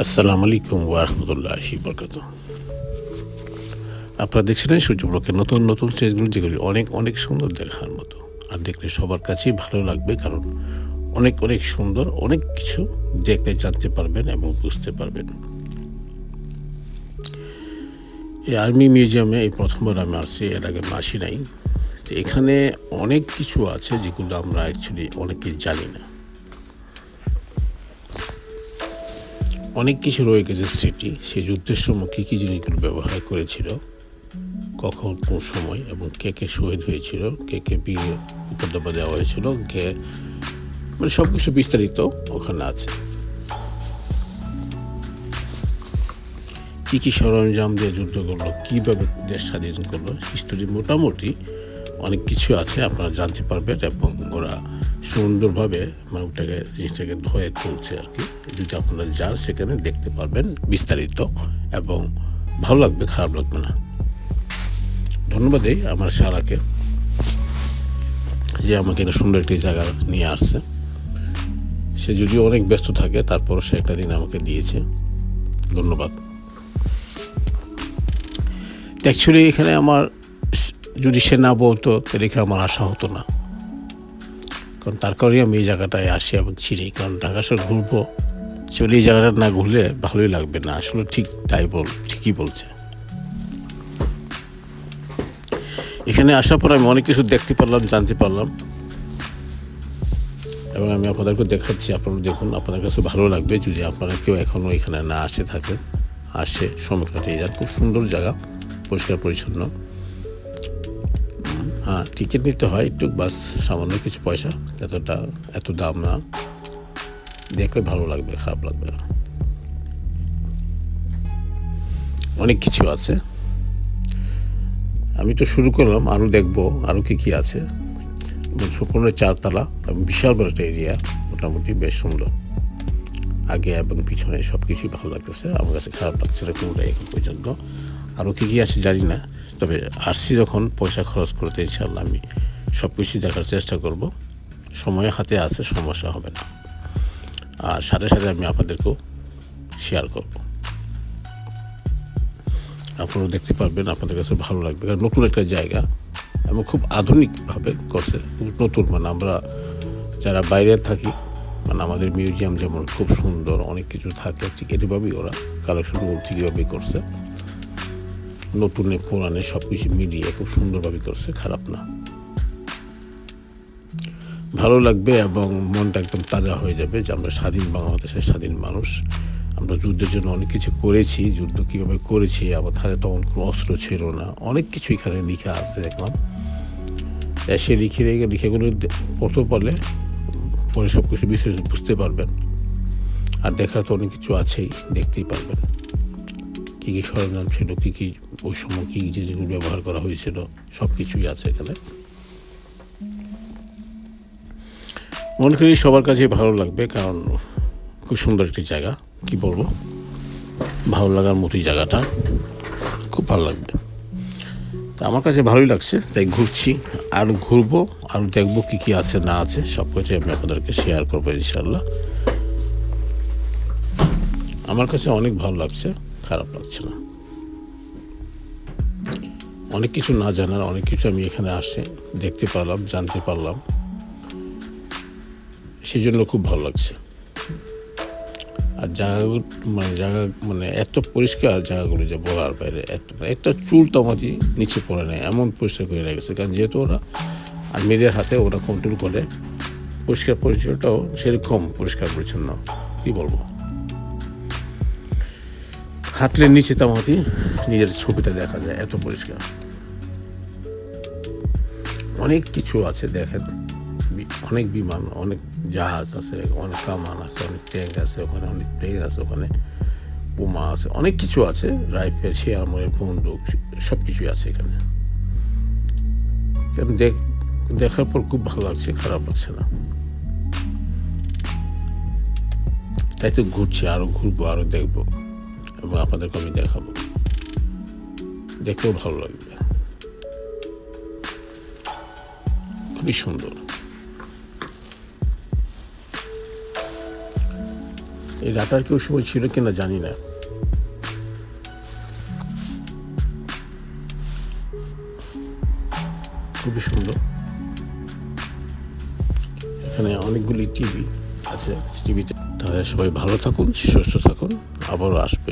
আসসালামু আলাইকুম ওয়ারহমতুল্লাহ বরকাত আপনারা দেখছিলেন সূর্যব্রকের নতুন নতুন স্টেজগুলো, যেগুলি অনেক অনেক সুন্দর দেখার মতো। আর দেখলে সবার কাছেই ভালো লাগবে, কারণ অনেক অনেক সুন্দর, অনেক কিছু দেখলে জানতে পারবেন এবং বুঝতে পারবেন। এই আর্মি মিউজিয়ামে এই প্রথমবার আমি আসছি, এর আগে আমি আসি নাই। এখানে অনেক কিছু আছে যেগুলো আমরা অ্যাকচুয়ালি অনেকেই জানি না। অনেক কিছু রয়ে গেছে স্মৃতি। সেই যুদ্ধের সময় কী কী জিনিসগুলো ব্যবহার করেছিল? কখন, কোন সময়, এবং কে কে শহীদ হয়েছিল? কে কে বীর উপদ্রব দেওয়া হয়েছিল? কে মানে সব কিছু বিস্তারিত ওখানে আছে। কী কী সরঞ্জাম দিয়ে যুদ্ধ করল? কীভাবে দেশ স্বাধীন করল? হিস্টোরি মোটামুটি অনেক কিছু আছে, আপনারা জানতে পারবেন এবং ওরা সুন্দরভাবে মানে ওটাকে জিনিসটাকে ধয়ে তুলছে আর কি। যদি আপনারা যান সেখানে দেখতে পারবেন বিস্তারিত এবং ভালো লাগবে, খারাপ লাগবে না। ধন্যবাদ এই আমার সারাকে যে আমাকে একটা সুন্দর একটি জায়গা নিয়ে আসছে। সে যদিও অনেক ব্যস্ত থাকে, তারপরও সে একটা দিন আমাকে দিয়েছে। ধন্যবাদ। অ্যাকচুয়ালি এখানে আমার যদি সে না বলতো, তাহলে আমার আশা হতো না? কারণ তার কারণেই আমি এই জায়গাটায় আসি এবং চিনি কারণ ঢাকা শহর ঘুরবো চলে এই জায়গাটা না ঘুরলে ভালোই লাগবে না। আসলে ঠিক তাই বল, ঠিকই বলছে। এখানে আসার পর আমি অনেক কিছু দেখতে পারলাম, জানতে পারলাম। এবং আমি আপনাদেরকে দেখাচ্ছি, আপনারা দেখুন, আপনাদের কাছে ভালো লাগবে যদি আপনারা কেউ এখনও এখানে না আসে থাকেন। আসে, সময় কাটিয়ে যান। খুব সুন্দর জায়গা পরিষ্কার পরিচ্ছন্ন টিকিট নিতে হয়, একটু বাস, সামান্য কিছু পয়সা, এতটা, এত দাম না। দেখলে ভালো লাগবে, খারাপ লাগবে না। অনেক কিছু আছে। আমি তো শুরু করলাম আরও দেখব আরও কী কী আছে। এবং চারতলা, এবং বিশাল বড় একটা এরিয়া মোটামুটি বেশ সুন্দর। আগে এবং পিছনে সব কিছুই ভালো লাগতেছে, আমার কাছে খারাপ লাগছে না কোনোটাই এখন পর্যন্ত। আরও কী কী আছে জানি না। তবে আসছি যখন পয়সা খরচ করতে ইনশাল্লাহ আমি সব কিছুই দেখার চেষ্টা করব। সময় হাতে আছে, সমস্যা হবে না। আর সাথে সাথে আমি আপনাদেরকেও শেয়ার করব। আপনারাও দেখতে পারবেন, আপনাদের কাছে ভালো লাগবে। কারণ নতুন একটা জায়গা এবং খুব আধুনিকভাবে করছে। নতুন মানে আমরা যারা বাইরে থাকি মানে আমাদের মিউজিয়াম যেমন খুব সুন্দর, অনেক কিছু থাকে, ঠিক এভাবেই ওরা কালেকশনগুলো ঠিক এভাবেই করছে। নতুনে পুরানে সব কিছু মিলিয়ে খুব সুন্দরভাবে করছে, খারাপ না। ভালো লাগবে এবং মনটা একদম তাজা হয়ে যাবে যে আমরা স্বাধীন বাংলাদেশের স্বাধীন মানুষ। আমরা যুদ্ধের জন্য অনেক কিছু করেছি, যুদ্ধ কীভাবে করেছি, আমার হাতে তখন কোনো অস্ত্র ছিল না। অনেক কিছু এখানে লেখা আছে, দেখলাম। সে লিখে রেখে লিখেগুলো পড়তে পারলে পরে সব কিছু বিস্তারিত বুঝতে পারবেন। আর দেখার তো অনেক কিছু আছেই, দেখতেই পারবেন। কী কী সরঞ্জাম ছিল, কী কী ওই সময় কী কী জিনিসগুলো ব্যবহার করা হয়েছিল, সব কিছুই আছে এখানে। মনে করি সবার কাছে ভালো লাগবে, কারণ খুব সুন্দর একটি জায়গা, কি বলব? ভালো লাগার মতোই জায়গাটা, খুব ভালো লাগবে। তা আমার কাছে ভালোই লাগছে, তাই ঘুরছি, আর ঘুরবো, আর দেখব কী কী আছে, না আছে, সব কিছুই আমি আপনাদেরকে শেয়ার করব ইনশাল্লাহ আমার কাছে অনেক ভালো লাগছে। খারাপ লাগছে না। অনেক কিছু না জানার অনেক কিছু আমি এখানে আসে, দেখতে পারলাম, জানতে পারলাম। সেই জন্য খুব ভালো লাগছে। আর জায়গাগুলো মানে জায়গা মানে এত পরিষ্কার জায়গাগুলো যে বলার বাইরে, এত, একটা চুল তামাতি নিচে পড়ে নেয় এমন পরিষ্কার করে রেখেছে। কারণ যেহেতু ওরা, আর মেয়েদের হাতে ওরা কন্ট্রোল করে, পরিষ্কার পরিচ্ছন্নটাও সেরকম পরিষ্কার পরিচ্ছন্ন, কী বলব? হাতলের নিচে তামাতি নিজের ছবিটা দেখা যায়, এত পরিষ্কার। অনেক কিছু আছে দেখেন। অনেক বিমান, অনেক জাহাজ আছে, অনেক কামান আছে, অনেক ট্যাঙ্ক আছে ওখানে, অনেক প্লেন আছে ওখানে, বোমা আছে, অনেক কিছু আছে, রাইফেল শেয়ারময়ের বন্দুক সব কিছুই আছে এখানে। দেখ, দেখার পর খুব ভালো লাগছে, খারাপ লাগছে না। তাই তো ঘুরছি আরও ঘুরবো আরও দেখব। এবং আপনাদেরকে আমি দেখাবো। দেখেও ভালো লাগবে। খুবই সুন্দর। এই ডাটার কেউ সময় ছিল কিনা জানি না। খুবই সুন্দর। এখানে অনেকগুলি টিভি। আছে টিভিতে তাহলে সবাই ভালো থাকুন সুস্থ থাকুন আবারও আসবে।